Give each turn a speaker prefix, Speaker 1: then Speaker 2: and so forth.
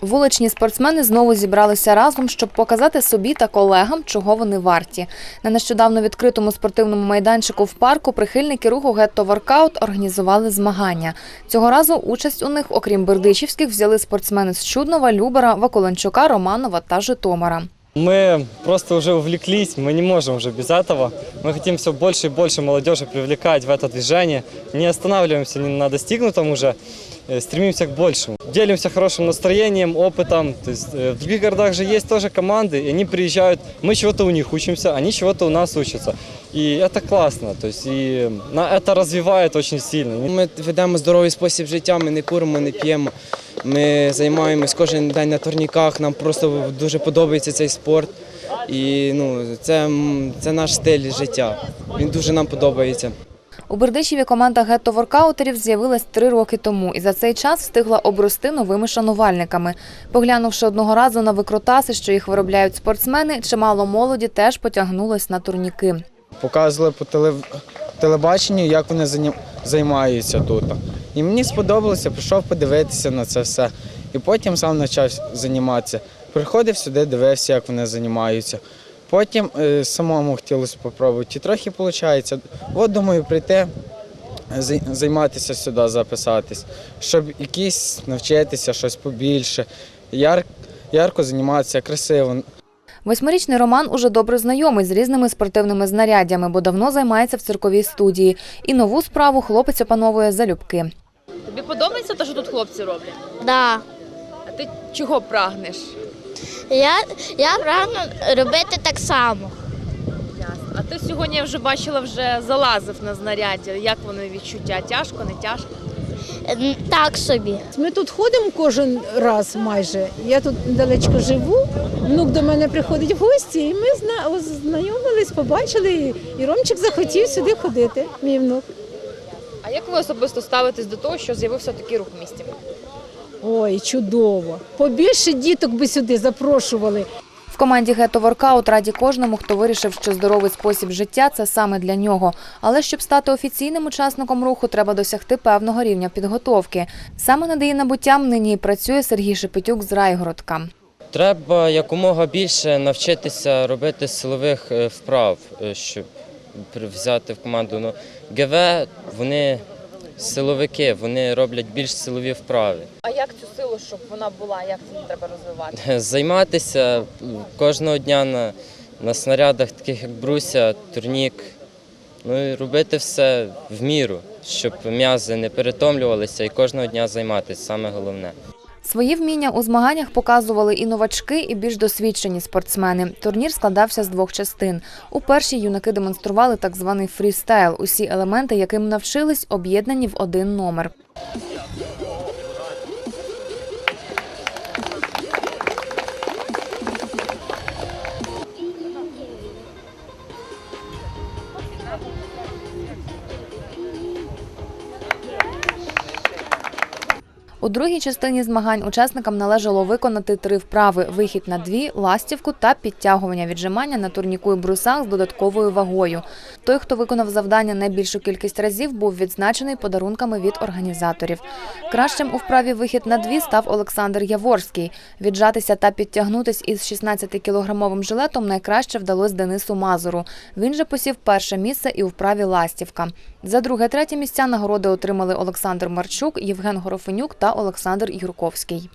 Speaker 1: Вуличні спортсмени знову зібралися разом, щоб показати собі та колегам, чого вони варті. На нещодавно відкритому спортивному майданчику в парку прихильники руху «Гетто Воркаут» організували змагання. Цього разу участь у них, окрім бердичівських, взяли спортсмени з Чуднова, Любера, Ваколенчука, Романова та Житомира.
Speaker 2: Мы просто уже увлеклись, мы не можем уже без этого. Мы хотим все больше и больше молодежи привлекать в это движение. Не останавливаемся ни на достигнутом уже, э, стремимся к большему. Делимся хорошим настроением, опытом. То есть, э, в других городах же есть тоже команды, и они приезжают, мы чего-то у них учимся, они чего-то у нас учатся. И это классно, то есть и на это развивает очень сильно.
Speaker 3: Ми ведемо здоровий спосіб життя, ми не куримо, не п'ємо. Ми займаємось кожен день на турніках, нам просто дуже подобається цей спорт. І ну, це, це наш стиль життя. Він дуже нам подобається.
Speaker 1: У Бердичеві команда гетто воркаутерів з'явилась три роки тому і за цей час встигла обрости новими шанувальниками. Поглянувши одного разу на викрутаси, що їх виробляють спортсмени, чимало молоді теж потягнулось на турніки.
Speaker 4: показували по теле- телебаченню, як вони займаються тут. І мені сподобалося, прийшов подивитися на це все. І потім сам почав займатися. Приходив сюди, дивився, як вони займаються. Потім е, самому хотілося спробувати. Трохи виходить. От думаю, прийти, займатися сюди, записатись, щоб якісь навчитися щось побільше, яр, ярко займатися, красиво.
Speaker 1: Восьмирічний Роман уже добре знайомий з різними спортивними знаряддями, бо давно займається в цирковій студії. І нову справу хлопець опановує залюбки.
Speaker 5: Тобі подобається те, що тут хлопці роблять?
Speaker 6: Да.
Speaker 5: А ти чого прагнеш?
Speaker 6: Я, я прагну робити так само.
Speaker 5: Ясно. А ти сьогодні я вже бачила, вже залазив на знаряддя. Як воно відчуття? Тяжко, не тяжко?
Speaker 6: Так собі.
Speaker 7: Ми тут ходимо кожен раз майже. Я тут недалечко живу. Внук до мене приходить в гості, і ми зна- ознайомились, побачили. і- І Ромчик захотів сюди ходити, мій внук.
Speaker 5: А як ви особисто ставитесь до того, що з'явився такий рух в місті?
Speaker 7: Ой, чудово. Побільше діток би сюди запрошували.
Speaker 1: В команді «Гетто Воркаут» раді кожному, хто вирішив, що здоровий спосіб життя – це саме для нього. Але щоб стати офіційним учасником руху, треба досягти певного рівня підготовки. Саме над її набуттям нині працює Сергій Шепетюк з Райгородка.
Speaker 8: Треба якомога більше навчитися робити силових е, вправ, е, щоб взяти в команду. Ну, ГВ вони силовики, вони роблять більш силові вправи.
Speaker 5: А як цю силу, щоб вона була, як це треба розвивати?
Speaker 8: Займатися кожного дня на, на снарядах, таких як бруся, турнік. Ну і робити все в міру, щоб м'язи не перетомлювалися і кожного дня займатися, саме головне.
Speaker 1: Свої вміння у змаганнях показували і новачки, і більш досвідчені спортсмени. Турнір складався з двох частин. У першій юнаки демонстрували так званий фрістайл, усі елементи, яким навчились, об'єднані в один номер. У другій частині змагань учасникам належало виконати три вправи: вихід на дві, ластівку та підтягування віджимання на турніку і брусах з додатковою вагою. Той, хто виконав завдання найбільшу кількість разів, був відзначений подарунками від організаторів. Кращим у вправі вихід на дві став Олександр Яворський. Віджатися та підтягнутись із 16-кілограмовим жилетом найкраще вдалося Денису Мазуру. Він же посів перше місце і у вправі ластівка. За друге-третє місця нагороди отримали Олександр Марчук, Євген Горофенюк та Олександр Юрковський.